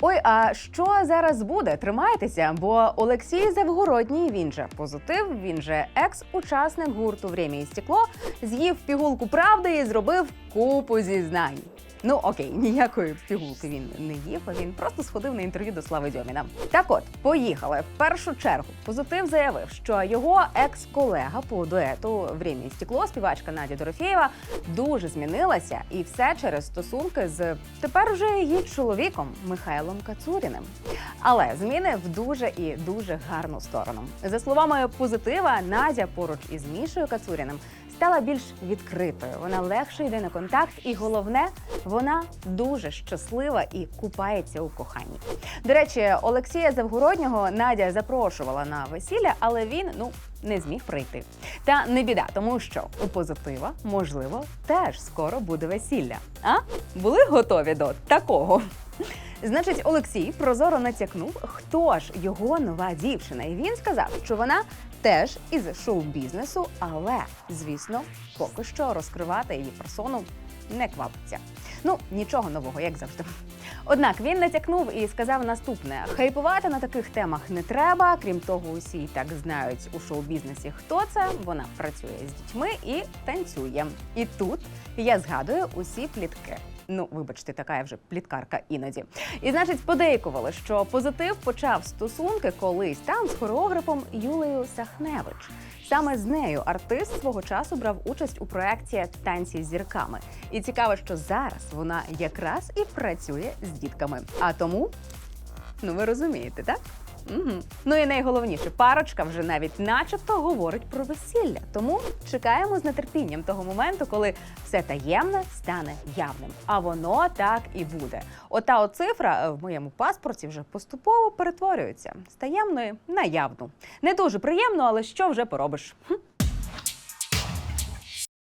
Ой, а що зараз буде? Тримайтеся, бо Олексій Завгородній, він же позитив, він же екс-учасник гурту «Время і стекло, з'їв пігулку правди і зробив купу зізнань. Ну окей, ніякої пігулки він не їв, він просто сходив на інтерв'ю до Слави Дьоміна. Так от, поїхали. В першу чергу позитив заявив, що його екс-колега по дуету «Время і стекло, співачка Надя Дорофєєва, дуже змінилася, і все через стосунки з тепер уже її чоловіком Михайлом Кацуріним. Але зміни в дуже і дуже гарну сторону. За словами позитива, Надя поруч із Мішою Кацуріним стала більш відкритою. Вона легше йде на контакт, і головне, вона дуже щаслива і купається у коханні. До речі, Олексія Завгороднього Надя запрошувала на весілля, але він ну не зміг прийти. Та не біда, тому що у позитива можливо теж скоро буде весілля. А були готові до такого? Значить, Олексій прозоро натякнув, хто ж його нова дівчина, і він сказав, що вона теж із шоу-бізнесу, але звісно, поки що розкривати її персону не квапиться. Ну нічого нового, як завжди. Однак він натякнув і сказав наступне: хайпувати на таких темах не треба. Крім того, усі так знають у шоу-бізнесі, хто це. Вона працює з дітьми і танцює. І тут я згадую усі плітки. Ну, вибачте, така я вже пліткарка іноді. І значить, подейкували, що позитив почав стосунки колись там з хореографом Юлею Сахневич. Саме з нею артист свого часу брав участь у проєкті Танці з зірками. І цікаво, що зараз вона якраз і працює з дітками. А тому, ну ви розумієте, так? Угу. Ну і найголовніше, парочка вже навіть начебто говорить про весілля. Тому чекаємо з нетерпінням того моменту, коли все таємне стане явним. А воно так і буде. Ота от цифра е, в моєму паспорті вже поступово перетворюється з таємної на явну. Не дуже приємно, але що вже поробиш?